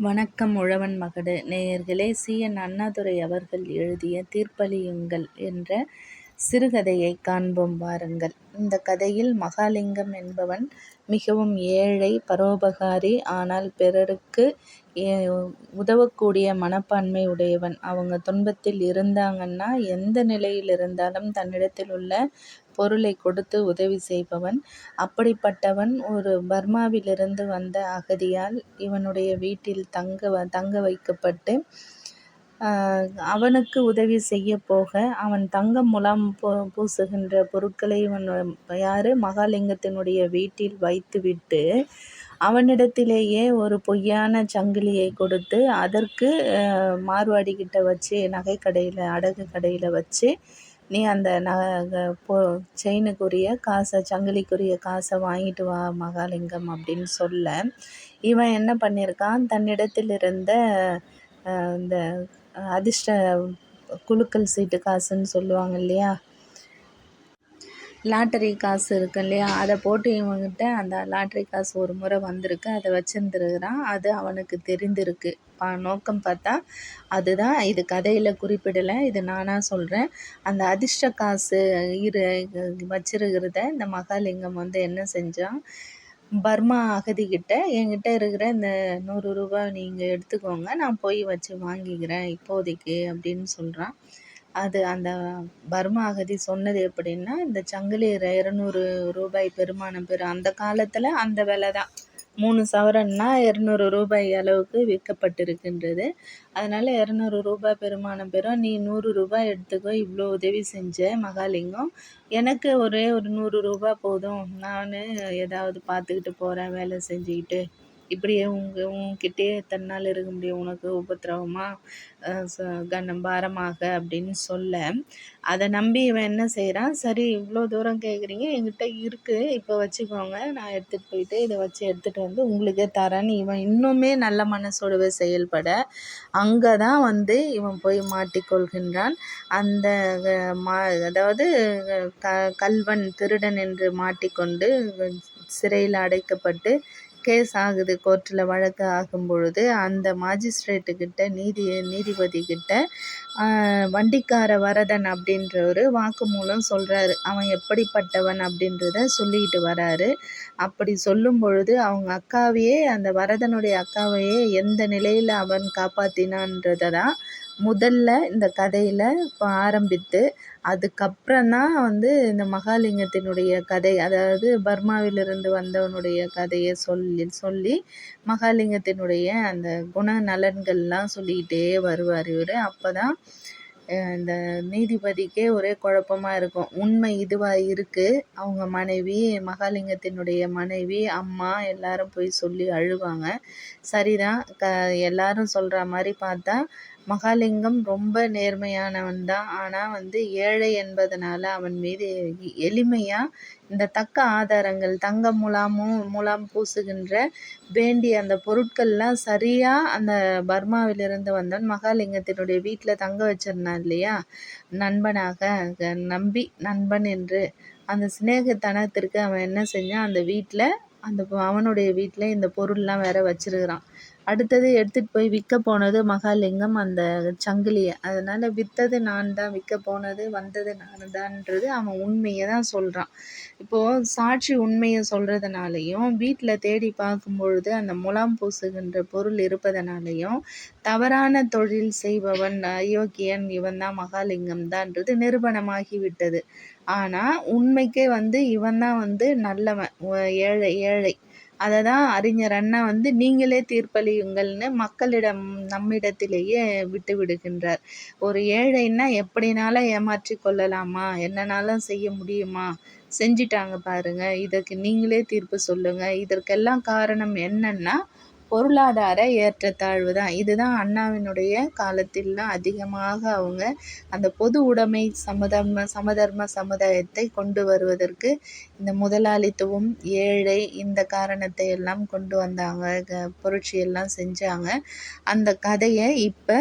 வணக்கம் உழவன் மகடு நேயர்களே C. N. Annadurai அவர்கள் எழுதிய தீர்ப்பளியுங்கள் என்ற சிறுகதையை காண்போம் வாருங்கள். இந்த கதையில் மகாலிங்கம் என்பவன் மிகவும் ஏழை பரோபகாரி ஆனால் பிறருக்கு உதவக்கூடிய மனப்பான்மை உடையவன். அவங்க துன்பத்தில் இருந்தாங்கன்னா எந்த நிலையில் இருந்தாலும் தன்னிடத்தில் உள்ள பொருளை கொடுத்து உதவி செய்பவன். அப்படிப்பட்டவன் ஒரு பர்மாவிலிருந்து வந்த அகதியால் இவனுடைய வீட்டில் தங்க தங்க வைக்கப்பட்டு அவனுக்கு உதவி செய்ய போக அவன் தங்கம் முலாம் பூ பூசுகின்ற பொருட்களை இவன் யார்? மகாலிங்கத்தினுடைய வீட்டில் வைத்துவிட்டு அவனிடத்திலேயே ஒரு பொய்யான சங்கிலியை கொடுத்து அதற்கு மார்வாடி கிட்ட வச்சு நகை கடையில் அடகு கடையில் வச்சு நீ அந்த ந பொ செயினுக்குரிய காசை சங்கிலிக்குரிய காசை வாங்கிட்டு வா மகாலிங்கம் அப்படின்னு சொல்ல இவன் என்ன பண்ணியிருக்கான்? தன்னிடத்தில் இருந்த இந்த அதிர்ஷ்ட குலுக்கல் சீட்டு காசுன்னு சொல்லுவாங்க இல்லையா? லாட்டரி காசு இருக்கு இல்லையா? அதை போட்டு இவங்ககிட்ட அந்த லாட்டரி காசு ஒரு முறை வந்திருக்கு. அதை வச்சுருந்துருக்கிறான். அது அவனுக்கு தெரிந்திருக்கு. பா நோக்கம் பார்த்தா அதுதான். இது கதையில் குறிப்பிடலை. இது நானாக சொல்கிறேன் அந்த அதிர்ஷ்ட காசு இரு வச்சிருக்கிறத இந்த மகாலிங்கம் வந்து என்ன செஞ்சான்? பர்மா அகதிக்கிட்ட என்கிட்ட இருக்கிற இந்த நூறு ரூபா நீங்கள் எடுத்துக்கோங்க. நான் போய் வச்சு வாங்கிக்கிறேன் இப்போதைக்கு அப்படின்னு சொல்கிறான் அது அந்த பர்மா அகதி சொன்னது எப்படின்னா இந்த சங்கிலி இரநூறு ரூபாய் பெருமானம் பெறும். அந்த காலத்தில் அந்த விலை தான் மூணு சவரன்னா இரநூறு ரூபாய் அளவுக்கு விற்கப்பட்டிருக்கின்றது. அதனால் இரநூறு ரூபாய் பெருமானம் பெறும். நீ நூறு ரூபாய் எடுத்துக்கோ இவ்வளோ உதவி செஞ்ச மகாலிங்கம். எனக்கு ஒரே ஒரு நூறு ரூபாய் போதும். நான் ஏதாவது பார்த்துக்கிட்டு போகிறேன் வேலை செஞ்சுக்கிட்டு. இப்படியே உங்கள் உன்கிட்டயே எத்தனை நாள் இருக்க முடியும். உனக்கு உபத்திரவமாக ச பாரமாக அப்படின்னு சொல்ல. அதை நம்பி இவன் என்ன செய்கிறான் சரி இவ்வளோ தூரம் கேட்குறீங்க என்கிட்ட இருக்குது இப்போ வச்சுக்கோங்க. நான் எடுத்துகிட்டு போயிட்டு இதை வச்சு எடுத்துகிட்டு வந்து உங்களுக்கே தரேன்னு இவன் இன்னுமே நல்ல மனசோடவே செயல்பட அங்கே தான் வந்து இவன் போய் மாட்டிக்கொள்கின்றான். அந்த மா அதாவது க கல்வன் திருடன் என்று மாட்டிக்கொண்டு சிறையில் அடைக்கப்பட்டு கேஸ் ஆகுது கோர்ட்டில் வழக்கு ஆகும் பொழுது அந்த மாஜிஸ்ட்ரேட்டுக்கிட்ட நீதி நீதிபதிக்கிட்ட வண்டிக்கார வரதன் அப்படின்றவர் வாக்குமூலம் சொல்கிறாரு அவன் எப்படிப்பட்டவன் அப்படின்றத சொல்லிக்கிட்டு வராரு. அப்படி சொல்லும் பொழுது அவங்க அக்காவையே அந்த வரதனுடைய அக்காவையே எந்த நிலையில் அவன் காப்பாற்றினான்றதை தான் முதல்ல இந்த கதையில் ஆரம்பித்து அதுக்கப்புறம் தான் வந்து இந்த மகாலிங்கத்தினுடைய கதை அதாவது பர்மாவிலிருந்து வந்தவனுடைய கதையை சொல்லி சொல்லி மகாலிங்கத்தினுடைய அந்த குண நலன்கள்லாம் சொல்லிக்கிட்டே வருவார் இவர். அப்போ தான் இந்த நீதிபதிக்கே ஒரே குழப்பமா இருக்கும். உண்மை இதுவாக இருக்குது அவங்க மனைவி மகாலிங்கத்தினுடைய மனைவி அம்மா எல்லாரும் போய் சொல்லி அழுவாங்க. சரிதான் க எல்லாரும் சொல்கிற மாதிரி பார்த்தா மகாலிங்கம் ரொம்ப நேர்மையானவன் தான். ஆனால் வந்து ஏழை என்பதனால அவன் மீது எளிமையாக இந்த தக்க ஆதாரங்கள் தங்கம் முலாமும் முலாம் பூசுகின்ற வேண்டிய அந்த பொருட்கள்லாம் சரியாக அந்த பர்மாவிலிருந்து வந்தவன் மகாலிங்கத்தினுடைய வீட்டில் தங்க வச்சிருந்தான் இல்லையா? நண்பனாக நம்பி நண்பன் என்று. அந்த சிநேகத்தனத்திற்கு அவன் என்ன செஞ்சான்? அந்த வீட்டில் அந்த அவனுடைய வீட்டில் இந்த பொருள்லாம் வேற வச்சிருக்கிறான். அடுத்தது எடுத்துகிட்டு போய் விற்க போனது மகாலிங்கம் அந்த சங்கிலியை. அதனால் விற்றது நான் தான் விற்க போனது வந்தது நான் தான்ன்றது அவன் உண்மையை தான் சொல்கிறான் இப்போது சாட்சி உண்மையை சொல்கிறதுனாலையும் வீட்டில் தேடி பார்க்கும் பொழுது அந்த முலாம் பூசுகின்ற பொருள் இருப்பதனாலையும் தவறான தொழில் செய்பவன் அயோக்கியன் இவன் தான் மகாலிங்கம் தான்ன்றது நிரூபணமாகி விட்டது ஆனால் உண்மைக்கே வந்து இவன் தான் வந்து நல்லவன் ஏழை ஏழை. அதை தான் அறிஞர் அண்ணா வந்து நீங்களே தீர்ப்பளியுங்கள்னு மக்களிடம் நம்மிடத்திலேயே விட்டு விடுகின்றார். ஒரு ஏழைன்னா எப்படினாலும் ஏமாற்றி கொள்ளலாமா? என்னனாலும் செய்ய முடியுமா? செஞ்சிட்டாங்க பாருங்க. இதற்கு நீங்களே தீர்ப்பு சொல்லுங்க. இதற்கெல்லாம் காரணம் என்னன்னா பொருளாதார ஏற்றத்தாழ்வு தான். இதுதான் அண்ணாவினுடைய காலத்தில்லாம் அதிகமாக அவங்க அந்த பொது உடைமை சமதர்ம சமதர்ம சமுதாயத்தை கொண்டு வருவதற்கு இந்த முதலாளித்துவம் ஏழை இந்த காரணத்தை எல்லாம் கொண்டு வந்தாங்க. புரட்சியெல்லாம் செஞ்சாங்க. அந்த கதையை இப்போ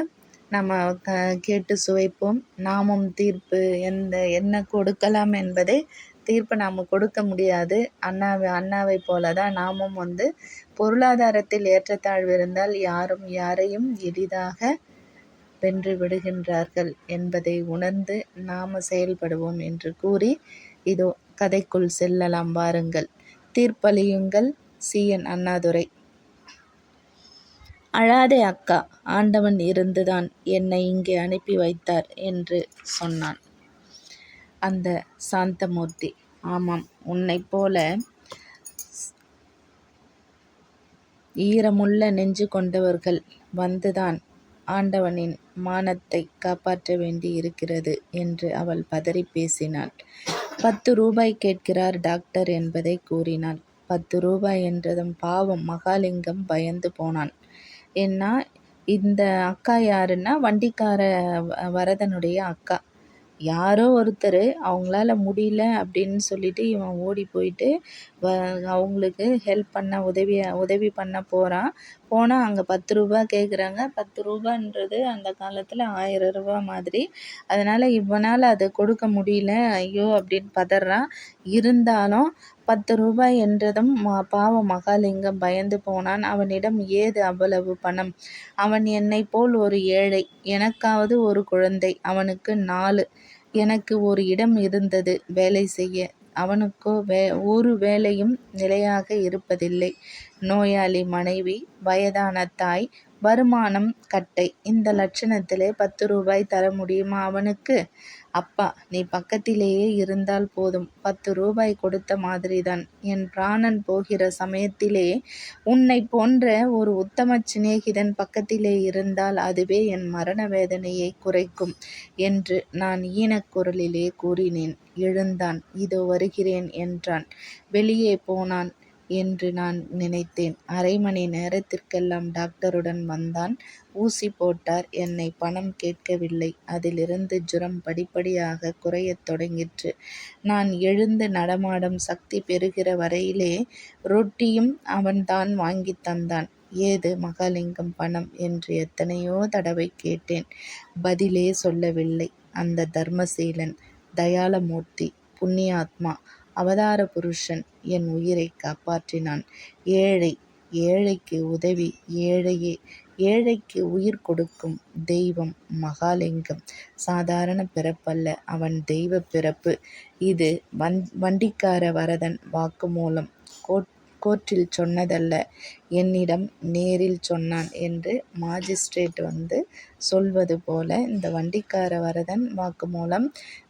நம்ம க கேட்டு சுவைப்போம். நாமும் தீர்ப்பு எந்த என்ன கொடுக்கலாம் என்பதை தீர்ப்பு நாம் கொடுக்க முடியாது. அண்ணாவை அண்ணாவை போல தான் நாமும் வந்து பொருளாதாரத்தில் ஏற்றத்தாழ்வு இருந்தால் யாரும் யாரையும் எளிதாக வென்று விடுகின்றார்கள் என்பதை உணர்ந்து நாம் செயல்படுவோம் என்று கூறி இதோ கதைக்குள் செல்லலாம் வாருங்கள். தீர்ப்பளியுங்கள். சி. என். அண்ணாதுரை. அழாதே அக்கா ஆண்டவன் இருந்துதான் என்னை இங்கே அனுப்பி வைத்தார் என்று சொன்னான். அந்த சாந்தமூர்த்தி. ஆமாம் உன்னைப் போல ஈரமுள்ள நெஞ்சு கொண்டவர்கள் வந்துதான் ஆண்டவனின் மானத்தை காப்பாற்ற வேண்டி இருக்கிறது என்று அவள் பதறி பேசினாள். பத்து ரூபாய் கேட்கிறார் டாக்டர் என்பதை கூறினாள். பத்து ரூபாய் என்றதும் பாவம் மகாலிங்கம் பயந்து போனான். ஏன்னா இந்த அக்கா யாருன்னா? வண்டிக்கார வரதனுடைய அக்கா. யாரோ ஒருத்தர் அவங்களால முடியல அப்படின்னு சொல்லிவிட்டு இவன் ஓடி போயிட்டு வ அவங்களுக்கு ஹெல்ப் பண்ண உதவி உதவி பண்ண போகிறான் போனால் அங்கே பத்து ரூபா கேட்குறாங்க பத்து ரூபான்றது அந்த காலத்தில் ஆயிரம் ரூபா மாதிரி. அதனால் இவனால் அதை கொடுக்க முடியல. ஐயோ அப்படின்னு பதறான். இருந்தாலும் பத்து ரூபாய் என்றதும் பாவம் மகாலிங்கம் பயந்து போனான். அவனிடம் ஏது அவ்வளவு பணம்? அவன் என்னை போல் ஒரு ஏழை எனக்காவது ஒரு குழந்தை அவனுக்கு நாலு. எனக்கு ஒரு இடம் இருந்தது வேலை செய்ய. அவனுக்கோ வே ஒரு வேலையும் நிலையாக இருப்பதில்லை. நோயாளி மனைவி வயதான தாய் வருமானம் கட்டை. இந்த லட்சணத்திலே பத்து ரூபாய் தர முடியுமா அவனுக்கு? அப்பா நீ பக்கத்திலேயே இருந்தால் போதும். பத்து ரூபாய் கொடுத்த மாதிரிதான். என் பிராணன் போகிற சமயத்திலே உன்னை போன்ற ஒரு உத்தம சிநேகிதன் பக்கத்திலே இருந்தால் அதுவே என் மரண வேதனையை குறைக்கும் என்று நான் ஈனக்குரலிலே கூறினேன். எழுந்தான். இதோ வருகிறேன் என்றான். வெளியே போனான். என்று நான் நினைத்தேன். அரை மணி நேரத்திற்கெல்லாம் டாக்டருடன் வந்தான். ஊசி போட்டார். என்னை பணம் கேட்கவில்லை. அதிலிருந்து ஜுரம் படிப்படியாக குறையத் தொடங்கிற்று. நான் எழுந்து நடமாடும் சக்தி பெறுகிற வரையிலே ரொட்டியும் அவன்தான் வாங்கித் தந்தான். ஏது மகாலிங்கம் பணம் என்று எத்தனையோ தடவை கேட்டேன். பதிலே சொல்லவில்லை. அந்த தர்மசீலன், தயாளமூர்த்தி, புண்ணியாத்மா அவதார புருஷன் என் உயிரை காப்பாற்றினான். ஏழை ஏழைக்கு உதவி ஏழையே ஏழைக்கு உயிர் கொடுக்கும் தெய்வம் மகாலிங்கம். சாதாரண பிறப்பல்ல அவன் தெய்வ பிறப்பு. இது வந் வண்டிக்கார வரதன் வாக்குமூலம். கோட் கோர்ட்டில் சொன்னதல்ல என்னிடம் நேரில் சொன்னான் என்று மாஜிஸ்ட்ரேட் வந்து சொல்வது போல இந்த வண்டிக்கார வரதன் வாக்குமூலம்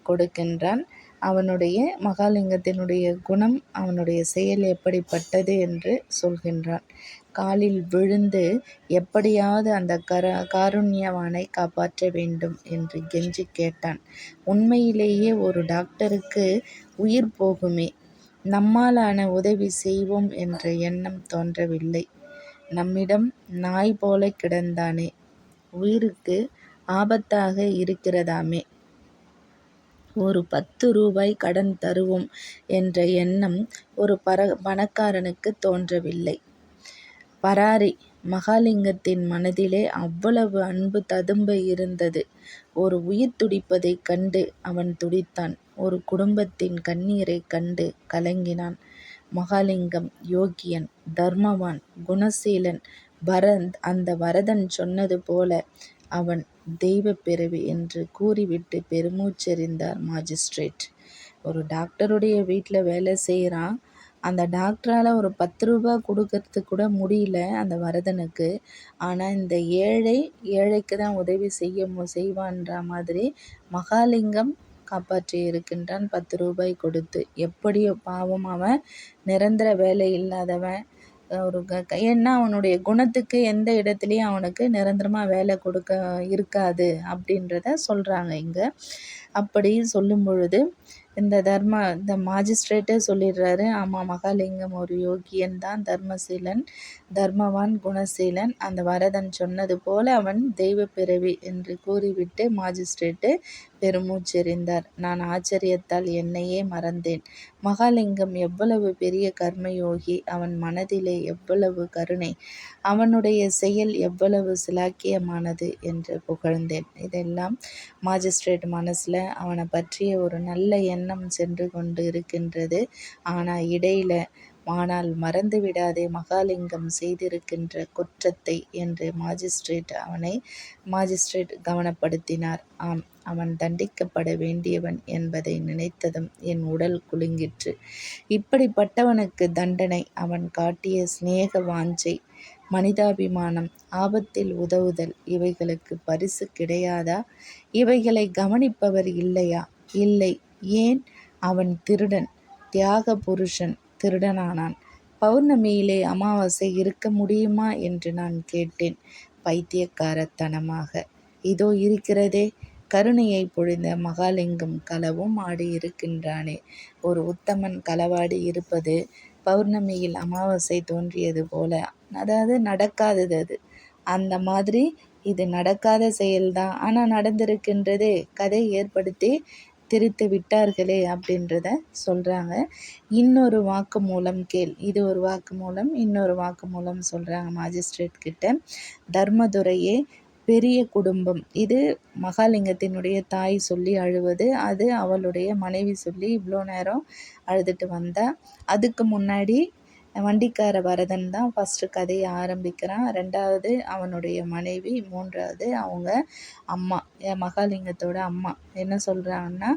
கொடுக்கின்றான். அவனுடைய மகாலிங்கத்தினுடைய குணம் அவனுடைய செயல் எப்படிப்பட்டது என்று சொல்கின்றான். காலில் விழுந்து எப்படியாவது அந்த கர காருண்யவானை காப்பாற்ற வேண்டும் என்று கெஞ்சி கேட்டான். உண்மையிலேயே ஒரு டாக்டருக்கு உயிர் போகுமே நம்மாலான உதவி செய்வோம் என்ற எண்ணம் தோன்றவில்லை. நம்மிடம் நாய் போல கிடந்தானே உயிருக்கு ஆபத்தாக இருக்கிறதாமே ஒரு பத்து ரூபாய் கடன் தருவோம் என்ற எண்ணம் ஒரு பர பணக்காரனுக்கு தோன்றவில்லை. பராரி! மகாலிங்கத்தின் மனதிலே அவ்வளவு அன்பு ததும்ப இருந்தது. ஒரு உயிர் துடிப்பதைக் கண்டு அவன் துடித்தான். ஒரு குடும்பத்தின் கண்ணீரைக் கண்டு கலங்கினான். மகாலிங்கம் யோகியன் தர்மவான், குணசீலன். பரந்த் அந்த வரதன் சொன்னது போல அவன் தெய்வப் பிறவி என்று கூறிவிட்டு பெருமூச்செறிந்தார் மாஜிஸ்ட்ரேட். ஒரு டாக்டருடைய வீட்டில் வேலை செய்கிறான் அந்த டாக்டரால் ஒரு பத்து ரூபா கொடுக்கறதுக்கு கூட முடியல அந்த வரதனுக்கு. ஆனால் இந்த ஏழை ஏழைக்கு தான் உதவி செய்ய செய்வான்ற மாதிரி மகாலிங்கம் காப்பாற்றி இருக்கின்றான். பத்து ரூபாய் கொடுத்து. எப்படியோ பாவம் அவன். நிரந்தர வேலை இல்லாதவன். ஒரு க ஏன்னா அவனுடைய குணத்துக்கு எந்த இடத்துலையும் அவனுக்கு நிரந்தரமாக வேலை கொடுக்க இருக்காது அப்படின்றத சொல்கிறாங்க இங்கே. அப்படி சொல்லும் பொழுது இந்த தர்ம இந்த மாஜிஸ்ட்ரேட்டே சொல்லிடுறாரு ஆமாம் மகாலிங்கம் ஒரு யோகியன் தான் தர்மசீலன் தர்மவான் குணசீலன். அந்த வரதன் சொன்னது போல அவன் தெய்வ பிறவி என்று கூறிவிட்டு மாஜிஸ்ட்ரேட்டு பெருமூச்செறிந்தார். நான் ஆச்சரியத்தால் என்னையே மறந்தேன். மகாலிங்கம் எவ்வளவு பெரிய கர்மயோகி. அவன் மனதிலே எவ்வளவு கருணை. அவனுடைய செயல் எவ்வளவு சிலாக்கியமானது என்று புகழ்ந்தேன். இதெல்லாம் மாஜிஸ்ட்ரேட் மனசுல அவனை பற்றிய ஒரு நல்ல எண்ணம் சென்று கொண்டு இருக்கின்றது. ஆனா இடையில ஆனால் மறந்துவிடாதே மகாலிங்கம் செய்திருக்கின்ற குற்றத்தை என்று மாஜிஸ்ட்ரேட் அவனை மாஜிஸ்ட்ரேட் கவனப்படுத்தினார். ஆம் அவன் தண்டிக்கப்பட வேண்டியவன் என்பதை நினைத்ததும் என் உடல் குலுங்கிற்று. இப்படிப்பட்டவனுக்கு தண்டனை அவன் காட்டிய சிநேக வாஞ்சை மனிதாபிமானம் ஆபத்தில் உதவுதல் இவைகளுக்கு பரிசு கிடையாதா? இவைகளை கவனிப்பவர் இல்லையா? இல்லை. ஏன்? அவன் திருடன். தியாக புருஷன் திருடனானான். பௌர்ணமியிலே அமாவாசை இருக்க முடியுமா? என்று நான் கேட்டேன் பைத்தியக்காரத்தனமாக. இதோ இருக்கிறதே. கருணையை பொழிந்த மகாலிங்கம் களவும் ஆடி இருக்கின்றானே ஒரு உத்தமன் களவாடி இருப்பது பௌர்ணமியில் அமாவாசை தோன்றியது போல. அதாவது நடக்காதது அது. அந்த மாதிரி இது நடக்காத செயல்தான். ஆனால் நடந்திருக்கின்றதே. கதை ஏற்படுத்தி திரித்து விட்டார்களே அப்படின்றத சொல்கிறாங்க இன்னொரு வாக்கு மூலம் கேள். இது ஒரு வாக்கு மூலம் இன்னொரு வாக்குமூலம் சொல்கிறாங்க மாஜிஸ்ட்ரேட் கிட்ட. தர்மதுரையே பெரிய குடும்பம். இது மகாலிங்கத்தினுடைய தாய் சொல்லி அழுவது. அது அவளுடைய மனைவி சொல்லி இவ்வளோ நேரம் அழுதுட்டு வந்தா. அதுக்கு முன்னாடி வண்டிக்கார வரதன் தான் ஃபஸ்ட்டு கதையை ஆரம்பிக்கிறான். ரெண்டாவது அவனுடைய மனைவி. மூன்றாவது அவங்க அம்மா மகாலிங்கத்தோட அம்மா. என்ன சொல்கிறாங்கன்னா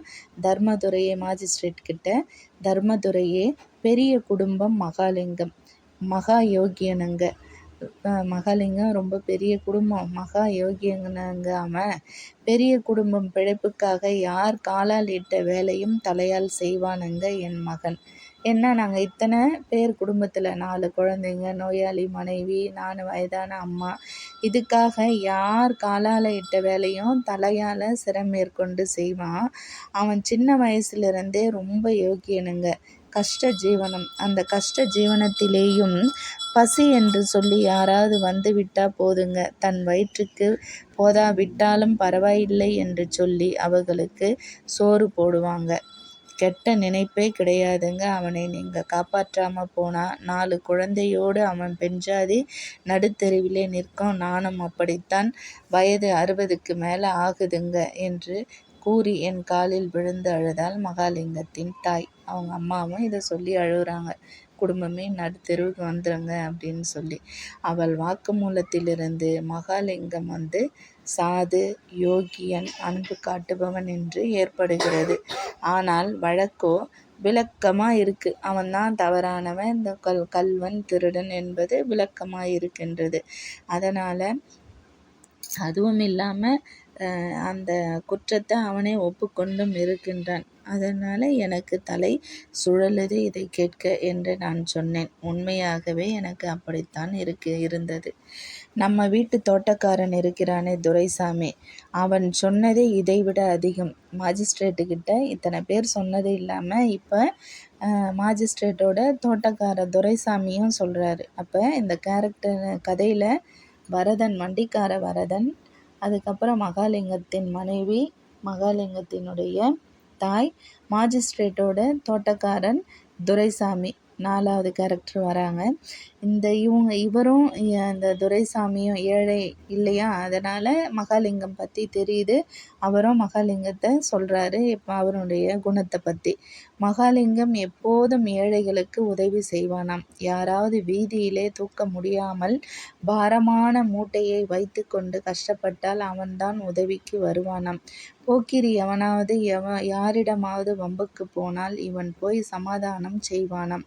தர்மதுரையே மாஜிஸ்ட்ரேட் கிட்ட தர்மதுரையே பெரிய குடும்பம் மகாலிங்கம். மகா யோகியனுங்க. மகாலிங்கம் ரொம்ப பெரிய குடும்பம். மகா யோகியனுங்க அவன். பெரிய குடும்பம் பிழைப்புக்காக யார் காலால் இட்ட வேலையும் தலையால் செய்வானுங்க என் மகன். என்ன நாங்கள் இத்தனை பேர் குடும்பத்தில் நாலு குழந்தைங்க நோயாளி மனைவி நான் வயதான அம்மா. இதுக்காக யார் காலால் இட்ட வேலையும் தலையால் சிரம் மேற்கொண்டு செய்வான். அவன் சின்ன வயசுலேருந்தே ரொம்ப யோகியனுங்க. கஷ்ட ஜீவனம். அந்த கஷ்ட ஜீவனத்திலேயும் பசி என்று சொல்லி யாராவது வந்து விட்டா போதுங்க தன் வயிற்றுக்கு போதா விட்டாலும் பரவாயில்லை என்று சொல்லி அவர்களுக்கு சோறு போடுவாங்க. கெட்ட நினைப்பே கிடையாதுங்க. அவனை நீங்கள் காப்பாற்றாம போனா நாலு குழந்தையோடு அவன் பெண்ஜாதி நடுத்தெருவிலே நிற்கும். நானும் அப்படித்தான். வயது அறுபதுக்கு மேலே ஆகுதுங்க என்று கூறி என் காலில் விழுந்து அழுதாள் மகாலிங்கத்தின் தாய். அவங்க அம்மாவும் இதை சொல்லி அழுகுறாங்க. குடும்பமே நடுத்தெருவுக்கு வந்துருங்க அப்படின்னு சொல்லி. அவள் வாக்குமூலத்திலிருந்து மகாலிங்கம் வந்து சாது, யோகியன், அன்பு காட்டுபவன் என்று ஏற்படுகிறது. ஆனால் வழக்கோ இருக்குது அவன் அவன்தான் தவறானவன் இந்த கல் கள்வன் திருடன் என்பது விளக்கமாக இருக்கின்றது. அதனால் அதுவும் இல்லாமல் அந்த குற்றத்தை அவனே ஒப்புக்கொண்டும் இருக்கின்றான். அதனால் எனக்கு தலை சுழலுது இதைக் கேட்க என்று நான் சொன்னேன். உண்மையாகவே எனக்கு அப்படித்தான் இருக்கு இருந்தது. நம்ம வீட்டு தோட்டக்காரன் இருக்கிறானே துரைசாமி. அவன் சொன்னதே இதைவிட அதிகம். மாஜிஸ்ட்ரேட்டுக்கிட்ட இத்தனை பேர் சொன்னது இல்லாமல் இப்போ மாஜிஸ்ட்ரேட்டோட தோட்டக்கார துரைசாமியும் சொல்கிறாரு அப்போ இந்த கேரக்டர் கதையில் வரதன் வண்டிக்கார வரதன் அதுக்கப்புறம் மகாலிங்கத்தின் மனைவி மகாலிங்கத்தினுடைய தாய் மாஜிஸ்ட்ரேட்டோட தோட்டக்காரன் துரைசாமி நாலாவது கேரக்டர் வராங்க. இந்த இவங்க இவரும் இந்த துரைசாமியும் ஏழை இல்லையா? அதனால் மகாலிங்கம் பற்றி தெரியுது. அவரும் மகாலிங்கத்தை சொல்கிறாரு இப்போ அவருடைய குணத்தை பற்றி மகாலிங்கம் எப்போதும் ஏழைகளுக்கு உதவி செய்வானாம். யாராவது வீதியிலே தூக்க முடியாமல் பாரமான மூட்டையை வைத்து கொண்டு கஷ்டப்பட்டால் அவன்தான் உதவிக்கு வருவானாம். போக்கிரி எவனாவது எவ யாரிடமாவது வம்புக்கு போனால் இவன் போய் சமாதானம் செய்வானாம்.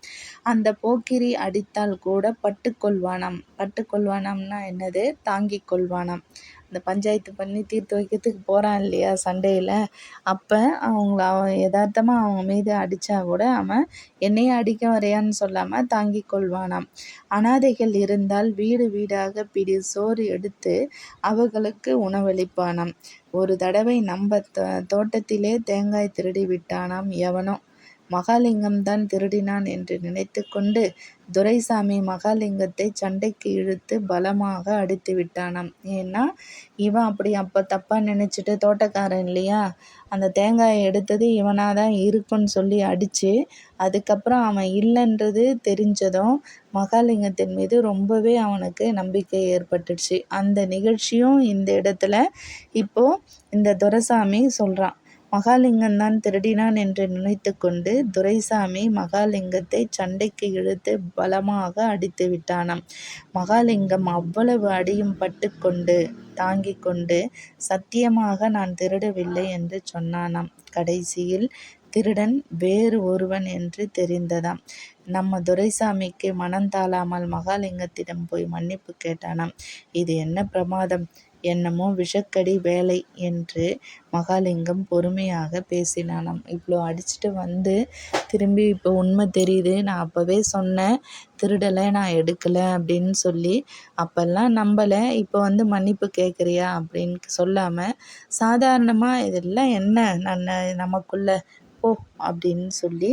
அந்த போக்கிரி அடித்தால் கூட பட்டுக் கொள்வானாம். பட்டுக் என்னது? தாங்கிக் கொள்வானாம். அந்த பஞ்சாயத்து பண்ணி தீர்த்து வைக்கிறதுக்கு போகிறான் இல்லையா சண்டையில் அப்போ அவங்கள அவன் எதார்த்தமாக அவங்க மீது அடித்தா கூட அவன் என்னைய அடிக்க வரையான்னு சொல்லாமல் தாங்கிக் கொள்வானாம். அனாதைகள் இருந்தால் வீடு வீடாக பிடி சோறு எடுத்து அவர்களுக்கு உணவளிப்பானாம். ஒரு தடவை நம்ம தோட்டத்திலே தேங்காய் திருடி விட்டானாம் எவனோ. மகாலிங்கம்தான் திருடினான் என்று நினைத்து கொண்டு துரைசாமி மகாலிங்கத்தை சண்டைக்கு இழுத்து பலமாக அடித்து விட்டானாம். ஏன்னா இவன் அப்படி அப்போ தப்பாக நினச்சிட்டு தோட்டக்காரன் இல்லையா? அந்த தேங்காயை எடுத்தது இவனாக தான் இருக்குன்னு சொல்லி அடித்து அதுக்கப்புறம் அவன் இல்லைன்றது தெரிஞ்சதும் மகாலிங்கத்தின் மீது ரொம்பவே அவனுக்கு நம்பிக்கை ஏற்பட்டுடுச்சு. அந்த நிகழ்ச்சியும் இந்த இடத்துல இப்போது இந்த துரைசாமி சொல்கிறான் மகாலிங்கந்தான் திருடினான் என்று நினைத்து கொண்டு துரைசாமி மகாலிங்கத்தை சண்டைக்கு இழுத்து பலமாக அடித்து விட்டானாம். மகாலிங்கம் அவ்வளவு அடியும் பட்டு கொண்டு தாங்கிக் கொண்டு சத்தியமாக நான் திருடவில்லை என்று சொன்னானாம். கடைசியில் திருடன் வேறு ஒருவன் என்று தெரிந்ததாம். நம்ம துரைசாமிக்கு மனம் தாழாமல் மகாலிங்கத்திடம் போய் மன்னிப்பு கேட்டானாம். இது என்ன பிரமாதம்? என்னமோ விஷக்கடி வேலை என்று மகாலிங்கம் பொறுமையாக பேசினானாம். இவ்வளோ அடிச்சுட்டு வந்து திரும்பி இப்போ உண்மை தெரியுது. நான் அப்போவே சொன்னேன் திருடலை நான் எடுக்கலை அப்படின்னு சொல்லி அப்போல்லாம் நம்பலை. இப்போ வந்து மன்னிப்பு கேட்குறியா அப்படின்னு சொல்லாமல் சாதாரணமாக இதெல்லாம் என்ன? நான் நமக்குள்ளே போ அப்படின்னு சொல்லி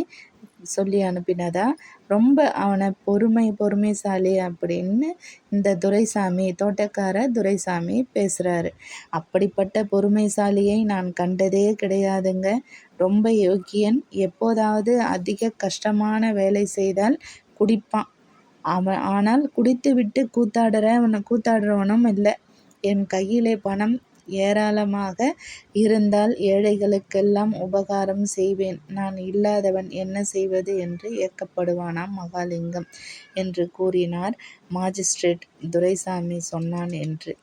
சொல்லி அனுப்பினதா? ரொம்ப அவனை பொறுமை பொறுமைசாலி அப்படின்னு இந்த துரைசாமி தோட்டக்கார துரைசாமி பேசுகிறாரு அப்படிப்பட்ட பொறுமைசாலியை நான் கண்டதே கிடையாதுங்க. ரொம்ப யோக்கியன். எப்போதாவது அதிக கஷ்டமான வேலை செய்தால் குடிப்பான். அவன் ஆனால் குடித்துவிட்டு கூத்தாடுறவன கூத்தாடுறவனும் இல்லை. என் கையிலே பணம் ஏராளமாக இருந்தால் ஏழைகளுக்கெல்லாம் உபகாரம் செய்வேன். நான் இல்லாதவன் என்ன செய்வது என்று ஏக்கப்படுவானாம் மகாலிங்கம் என்று கூறினார். மாஜிஸ்ட்ரேட் துரைசாமி சொன்னான் என்று.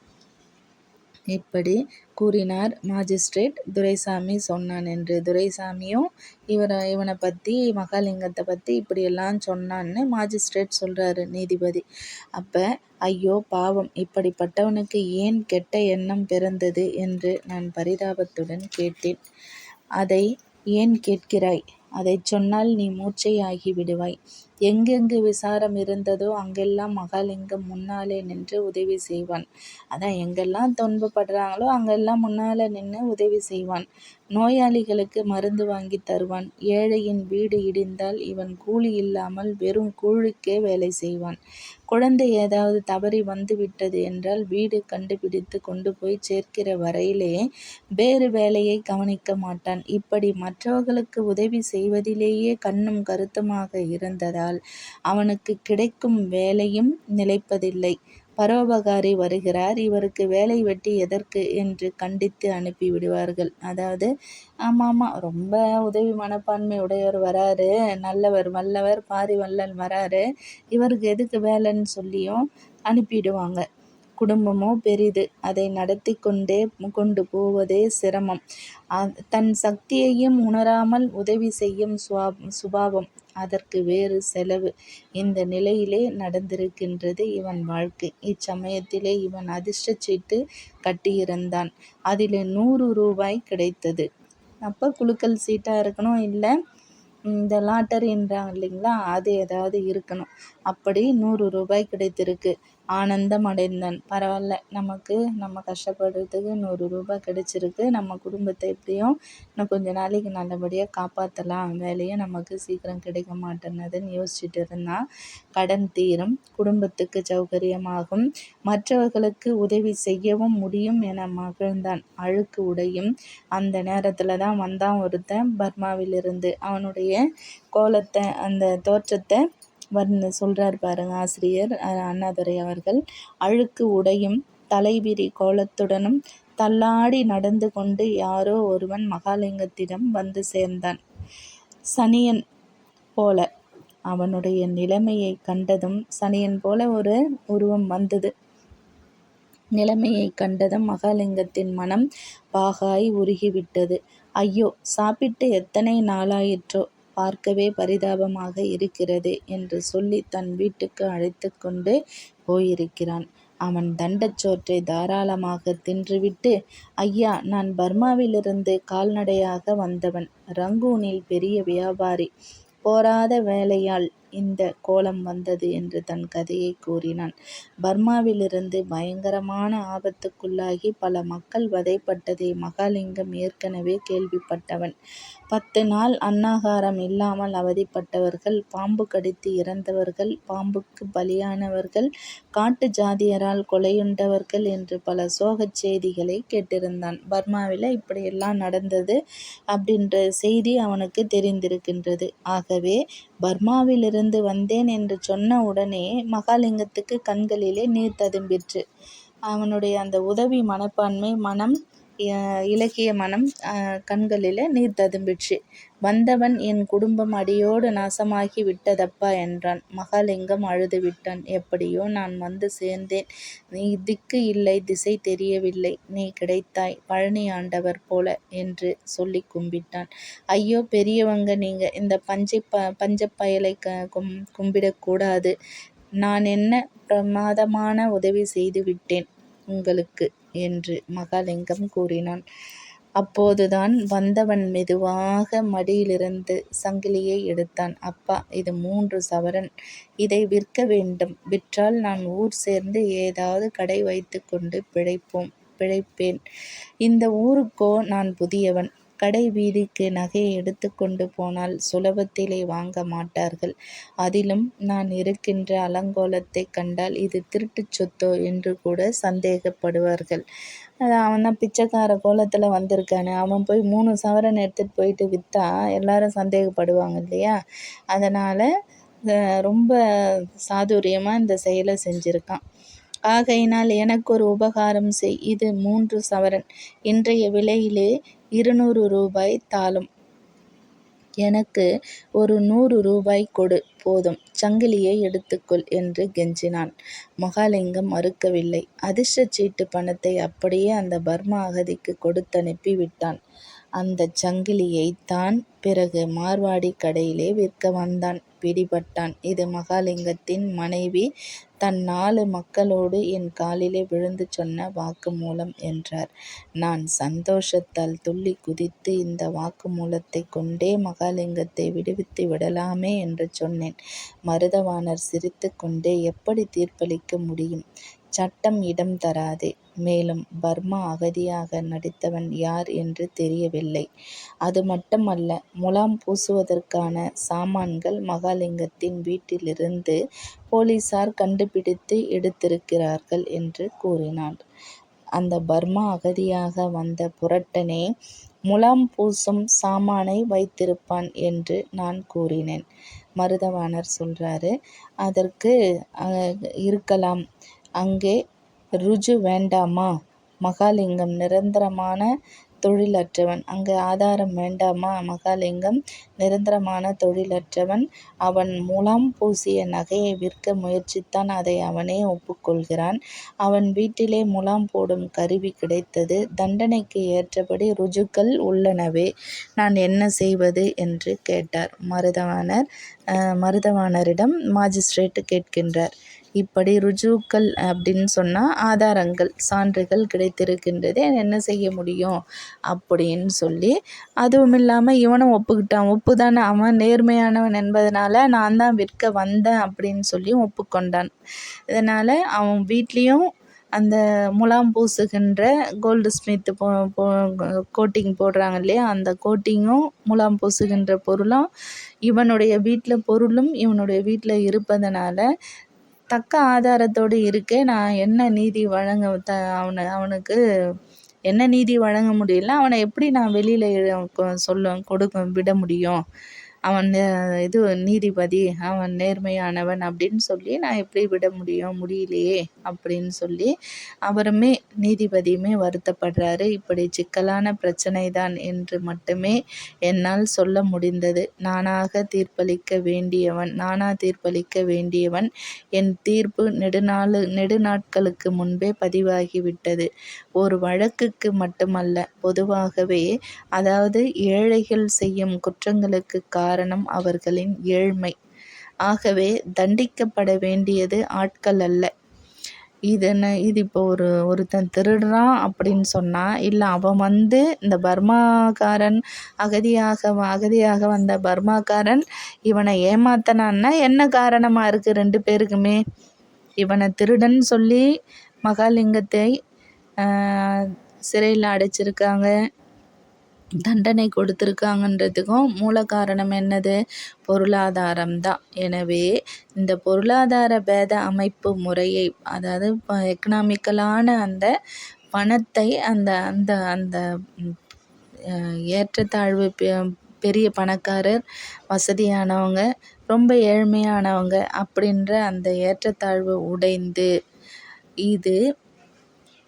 இப்படி கூறினார் மாஜிஸ்ட்ரேட் துரைசாமி சொன்னான் என்று. துரைசாமியும் இவரை இவனை பற்றி மகாலிங்கத்தை பற்றி இப்படியெல்லாம் சொன்னான்னு மாஜிஸ்ட்ரேட் சொல்கிறாரு நீதிபதி. அப்போ ஐயோ பாவம் இப்படிப்பட்டவனுக்கு ஏன் கெட்ட எண்ணம் பிறந்தது என்று நான் பரிதாபத்துடன் கேட்டேன். அதை ஏன் கேட்கிறாய்? அதைச் சொன்னால் நீ மூர்ச்சையாகி விடுவாய். எங்கெங்கு விசாரம் இருந்ததோ அங்கெல்லாம் மகாலிங்கம் முன்னாலே நின்று உதவி செய்வான். அதான் எங்கெல்லாம் துன்பப்படுறாங்களோ அங்கெல்லாம் முன்னால நின்று உதவி செய்வான். நோயாளிகளுக்கு மருந்து வாங்கி தருவான். ஏழையின் வீடு இடிந்தால் இவன் கூலி இல்லாமல் வெறும் கூழுக்கே வேலை செய்வான். குழந்தை ஏதாவது தவறி வந்துவிட்டது என்றால் வீடு கண்டுபிடித்து கொண்டு போய் சேர்க்கிற வரையிலே வேறு வேலையை கவனிக்க மாட்டான். இப்படி மற்றவர்களுக்கு உதவி செய்வதிலேயே கண்ணும் கருத்துமாக இருந்ததால் அவனுக்கு கிடைக்கும் வேலையும் நிலைப்பதில்லை. பரோபகாரி வருகிறார். இவருக்கு வேலை வெட்டி எதற்கு என்று கண்டித்து அனுப்பி விடுவார்கள். அதாவது ஆமாம் ஆமாம் ரொம்ப உதவி மனப்பான்மை உடையவர் வராரு. நல்லவர் வல்லவர் பாரி வள்ளல் வராரு. இவருக்கு எதுக்கு வேலைன்னு சொல்லியும் அனுப்பிடுவாங்க. குடும்பமோ பெரிது. அதை நடத்தி கொண்டே கொண்டு போவதே சிரமம். தன் சக்தியையும் உணராமல் உதவி செய்யும் சுவா சுபாவம். அதற்கு வேறு செலவு. இந்த நிலையிலே நடந்திருக்கின்றது இவன் வாழ்க்கை. இச்சமயத்திலே இவன் அதிர்ஷ்ட சீட்டு கட்டியிருந்தான். அதில் நூறு ரூபாய் கிடைத்தது. அப்போ குலுக்கல் சீட்டாக இருக்கணும்? இல்லை இந்த லாட்டரின்றாங்க இல்லைங்களா? அது ஏதாவது இருக்கணும். அப்படி நூறு ரூபாய் கிடைத்திருக்கு. ஆனந்தம் அடைந்தான் பரவாயில்ல நமக்கு நம்ம கஷ்டப்படுறதுக்கு நூறு ரூபாய் கிடச்சிருக்கு. நம்ம குடும்பத்தை எப்படியும் இன்னும் கொஞ்ச நாளைக்கு நல்லபடியாக காப்பாற்றலாம் வேலையும் நமக்கு சீக்கிரம் கிடைக்க மாட்டேன்னதுன்னு யோசிச்சுட்டு இருந்தான் கடன் தீரும் குடும்பத்துக்கு சௌகரியமாகும். மற்றவர்களுக்கு உதவி செய்யவும் முடியும் என மகிழ்ந்தான். அழுக்கு உடையும். அந்த நேரத்தில் தான் வந்தான் ஒருத்தன் பர்மாவிலிருந்து. அவனுடைய கோலத்தை அந்த தோற்றத்தை வந்து சொல்கிறார் பாருங்க ஆசிரியர் அண்ணாதுரை அவர்கள். அழுக்கு உடையும் தலைவிரி கோலத்துடனும் தள்ளாடி நடந்து கொண்டு யாரோ ஒருவன் மகாலிங்கத்திடம் வந்து சேர்ந்தான். சனியன் போல அவனுடைய நிலைமையை கண்டதும் சனியன் போல ஒரு உருவம் வந்தது. நிலைமையை கண்டதும் மகாலிங்கத்தின் மனம் பாகாய் உருகிவிட்டது. ஐயோ சாப்பிட்டு எத்தனை நாளாயிற்றோ? பார்க்கவே பரிதாபமாக இருக்கிறது என்று சொல்லி தன் வீட்டுக்கு அழைத்து கொண்டு போயிருக்கிறான். அவன் தண்டச்சோற்றை தாராளமாக தின்றுவிட்டு ஐயா நான் பர்மாவிலிருந்து கால்நடையாக வந்தவன். ரங்கூனில் பெரிய வியாபாரி. போராத வேலையால் இந்த கோலம் வந்தது என்று தன் கதையை கூறினான். பர்மாவிலிருந்து பயங்கரமான ஆபத்துக்குள்ளாகி பல மக்கள் வதைப்பட்டதை மகாலிங்கம் ஏற்கனவே கேள்விப்பட்டவன். பத்து நாள் அன்னாகாரம் இல்லாமல் அவதிப்பட்டவர்கள் பாம்பு கடித்து இறந்தவர்கள் பாம்புக்கு பலியானவர்கள் காட்டு ஜாதியரால் கொலையுண்டவர்கள் என்று பல சோகச் செய்திகளை கேட்டிருந்தான். பர்மாவில் இப்படியெல்லாம் நடந்தது அப்படின்ற செய்தி அவனுக்கு தெரிந்திருக்கின்றது. ஆகவே பர்மாவிலிருந்து வந்தேன் என்று சொன்ன உடனே மகாலிங்கத்துக்கு கண்களிலே நீர் ததும்பிற்று. அவனுடைய அந்த உதவி மனப்பான்மை மனம் இலக்கிய மனம் கண்களிலே நீர் ததும்பிற்று. வந்தவன் என் குடும்பம் அடியோடு நாசமாகி விட்டதப்பா என்றான். மகாலிங்கம் அழுதுவிட்டான். எப்படியோ நான் வந்து சேர்ந்தேன். நீ திக்கு இல்லை திசை தெரியவில்லை. நீ கிடைத்தாய் பழனி ஆண்டவர் போல என்று சொல்லி கும்பிட்டான். ஐயோ பெரியவங்க நீங்க இந்த பஞ்சப் பஞ்சப்பயலை கும் கும்பிடக்கூடாது நான் என்ன பிரமாதமான உதவி செய்து விட்டேன் உங்களுக்கு என்று மகாலிங்கம் கூறினான். அப்போதுதான் வந்தவன் மெதுவாக மடியிலிருந்து சங்கிலியை எடுத்தான். அப்பா இது மூன்று சவரன். இதை விற்க வேண்டும். விற்றால் நான் ஊர் சேர்ந்து ஏதாவது கடை வைத்துக்கொண்டு பிழைப்போம் பிழைப்பேன். இந்த ஊருக்கோ நான் புதியவன். கடை வீதிக்கு நகையை எடுத்து கொண்டு போனால் சுலபத்திலே வாங்க மாட்டார்கள். அதிலும் நான் இருக்கின்ற அலங்கோலத்தைக் கண்டால் இது திருட்டுச் சொத்தோ என்று கூட சந்தேகப்படுவார்கள். அவன்தான் பிச்சைக்கார கோலத்தில் வந்திருக்கானு அவன் போய் மூணு சவரன் எடுத்துகிட்டு போயிட்டு விற்றா எல்லாரும் சந்தேகப்படுவாங்க இல்லையா? அதனால் ரொம்ப சாதுரியமாக இந்த செயலை செஞ்சுருக்கான் ஆகையினால் எனக்கு ஒரு உபகாரம் செய். இது மூன்று சவரன். இன்றைய விலையிலே இருநூறு ரூபாய் தாளும். எனக்கு ஒரு நூறு ரூபாய் கொடு போதும். சங்கிலியை எடுத்துக்கொள் என்று கெஞ்சினான். மகாலிங்கம் மறுக்கவில்லை. அதிர்ஷ்ட சீட்டு பணத்தை அப்படியே அந்த பர்மா அகதிக்கு கொடுத்தனுப்பி விட்டான். அந்த சங்கிலியைத் தான் பிறகு மார்வாடி கடையிலே விற்க வந்தான். பிடிபட்டான். இது மகாலிங்கத்தின் மனைவி தன் நாலு மக்களோடு என் காலிலே விழுந்து சொன்ன வாக்குமூலம் என்றார். நான் சந்தோஷத்தால் துள்ளிக் குதித்து இந்த வாக்குமூலத்தைக் கொண்டே மகாலிங்கத்தை விடுவித்து விடலாமே என்று சொன்னேன். மருதவாணர் சிரித்துக் கொண்டே எப்படி தீர்ப்பளிக்க முடியும்? சட்டம் இடம் தராதே மேலும் பர்மா அகதியாக நடித்தவன் யார் என்று தெரியவில்லை. அது மட்டுமல்ல முலாம் பூசுவதற்கான சாமான்கள் மகாலிங்கத்தின் வீட்டிலிருந்து போலீசார் கண்டுபிடித்து எடுத்திருக்கிறார்கள் என்று கூறினார். அந்த பர்மா அகதியாக வந்த புரட்டனே முலாம் பூசும் சாமானை வைத்திருப்பான் என்று நான் கூறினேன். மருதவாணர் சொல்றாரு. அதற்கு இருக்கலாம். அங்கே ருஜு வேண்டாமா? மகாலிங்கம் நிரந்தரமான தொழிலற்றவன். அங்கே ஆதாரம் வேண்டாமா? மகாலிங்கம் நிரந்தரமான தொழிலற்றவன். அவன் முலாம் பூசிய நகையை விற்க முயற்சித்தான். அதை அவனே ஒப்புக்கொள்கிறான். அவன் வீட்டிலே முலாம் போடும் கருவி கிடைத்தது. தண்டனைக்கு ஏற்றபடி ருஜுக்கள் உள்ளனவே. நான் என்ன செய்வது? என்று கேட்டார். மருதவாணர் மருதவாணரிடம் மாஜிஸ்ட்ரேட்டு கேட்கின்றார். இப்படி ருஜுக்கள் அப்படின்னு சொன்னால் ஆதாரங்கள் சான்றுகள் கிடைத்திருக்கின்றதே என்ன செய்ய முடியும்? அப்படின்னு சொல்லி அதுவும் இல்லாமல் இவனும் ஒப்புக்கிட்டான். ஒப்புதானே அவன் நேர்மையானவன் என்பதனால நான் தான் விற்க வந்தேன் அப்படின்னு சொல்லியும் ஒப்புக்கொண்டான். இதனால் அவன் வீட்லேயும் அந்த முலாம் பூசுகின்ற கோல்டு ஸ்மித் கோட்டிங் போடுறாங்க இல்லையா? அந்த கோட்டிங்கும் முலாம் பூசுகின்ற பொருளும் இவனுடைய வீட்டில் பொருளும் இவனுடைய வீட்டில் இருப்பதனால தக்க ஆதாரத்தோடு இருக்கே. நான் என்ன நீதி வழங்க த அவனை அவனுக்கு என்ன நீதி வழங்க முடியல அவனை எப்படி நான் வெளியில் சொல்ல கொடுக்க விட முடியும்? அவன் இது நீதிபதி அவன் நேர்மையானவன் அப்படின்னு சொல்லி நான் எப்படி விட முடியும்? முடியலையே. அப்படின்னு சொல்லி அவருமே நீதிபதியுமே வருத்தப்படுறாரு. இப்படி சிக்கலான பிரச்சனை தான் என்று மட்டுமே என்னால் சொல்ல முடிந்தது. நானாக தீர்ப்பளிக்க வேண்டியவன் நானா தீர்ப்பளிக்க வேண்டியவன். என் தீர்ப்பு நெடுநாளு நெடுநாட்களுக்கு முன்பே பதிவாகிவிட்டது. ஒரு வழக்குக்கு மட்டுமல்ல பொதுவாகவே அதாவது ஏழைகள் செய்யும் குற்றங்களுக்கு காரணம் அவர்களின் ஏழ்மை. ஆகவே தண்டிக்கப்பட வேண்டியது ஆட்கள் அல்ல. இது என்ன? இது இப்போ ஒரு ஒருத்தன் திருடுறான் அப்படின்னு சொன்னால் இல்லை அவன் வந்து இந்த பர்மாக்காரன் அகதியாக அகதியாக வந்த பர்மாக்காரன் இவனை ஏமாத்தினான்னா என்ன காரணமாக இருக்குது ரெண்டு பேருக்குமே? இவனை திருடன் சொல்லி மகாலிங்கத்தை சிறையில் அடைச்சிருக்காங்க. தண்டனை கொடுத்துருக்காங்கன்றதுக்கும் மூல காரணம் என்னது? பொருளாதாரம் தான் எனவே இந்த பொருளாதார பேத அமைப்பு முறையை அதாவது எக்கனாமிக்கலான அந்த பணத்தை அந்த அந்த அந்த ஏற்றத்தாழ்வு பெரிய பணக்காரர் வசதியானவங்க ரொம்ப ஏழ்மையானவங்க அப்படின்ற அந்த ஏற்றத்தாழ்வு உடைந்து இது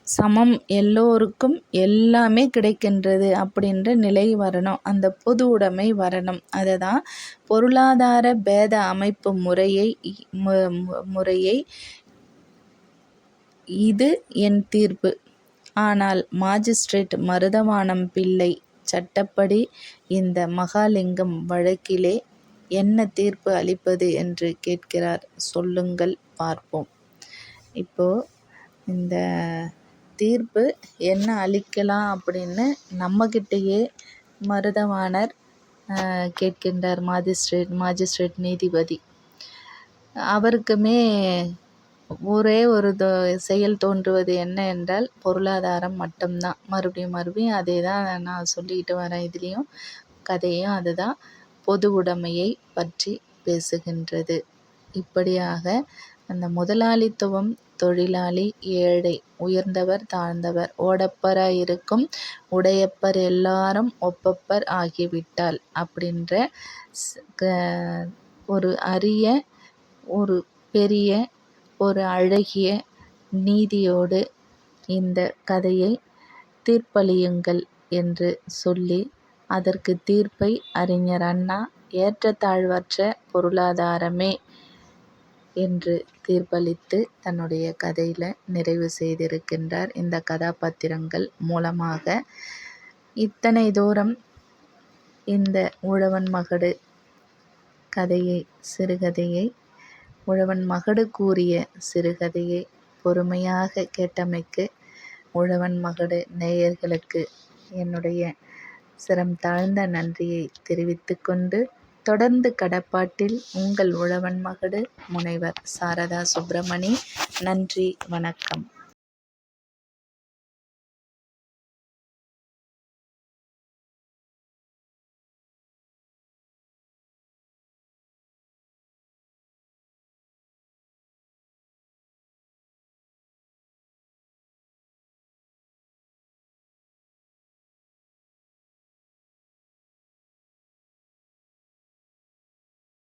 சமம் எல்லோருக்கும் எல்லாமே கிடைக்கின்றது அப்படின்ற நிலை வரணும். அந்த பொது உடைமை வரணும். அதை தான் பொருளாதார பேத அமைப்பு முறையை முறையை இது என் தீர்ப்பு. ஆனால் மாஜிஸ்ட்ரேட் மருதவானம் பிள்ளை சட்டப்படி இந்த மகாலிங்கம் வழக்கிலே என்ன தீர்ப்பு அளிப்பது என்று கேட்கிறார். சொல்லுங்கள் பார்ப்போம். இப்போது இந்த தீர்ப்பு என்ன அளிக்கலாம் அப்படின்னு நம்மக்கிட்டேயே மருதவாணர் கேட்கின்றார் மாஜிஸ்ட்ரேட் மாஜிஸ்ட்ரேட் நீதிபதி. அவருக்குமே ஒரே ஒரு தோ செயல் தோன்றுவது என்ன என்றால் பொருளாதாரம் மட்டும்தான். மறுபடியும் மறுபடியும் அதே தான் நான் சொல்லிக்கிட்டு வரேன் இதுலேயும். கதையும் அதுதான். பொது உடைமையை பற்றி பேசுகின்றது. இப்படியாக அந்த முதலாளித்துவம் தொழிலாளி ஏழை உயர்ந்தவர் தாழ்ந்தவர். ஓடப்பராய் இருக்கும் உடையப்பர் எல்லாரும் ஒப்பப்பர் ஆகிவிட்டால் அப்படின்ற ஒரு அரிய ஒரு பெரிய ஒரு அழகிய நீதியோடு இந்த கதையை தீர்ப்பளியுங்கள் என்று சொல்லி அதற்கு தீர்ப்பை அறிஞர் அண்ணா ஏற்றத்தாழ்வற்ற பொருளாதாரமே என்று தீர்ப்பளித்து தன்னுடைய கதையில் நிறைவு செய்திருக்கின்றார். இந்த கதாபாத்திரங்கள் மூலமாக இத்தனை தூரம் இந்த உழவன் மகடு கதையை சிறுகதையை உழவன் மகடு கூறிய சிறுகதையை பொறுமையாக கேட்டமைக்கு உழவன் மகடு நேயர்களுக்கு என்னுடைய சிரம் தாழ்ந்த நன்றியை தெரிவித்துக்கொண்டு தொடர்ந்து கடப்பாட்டில் உங்கள் உழவன் மகடு முனைவர் சாரதா சுப்பிரமணி. நன்றி வணக்கம்.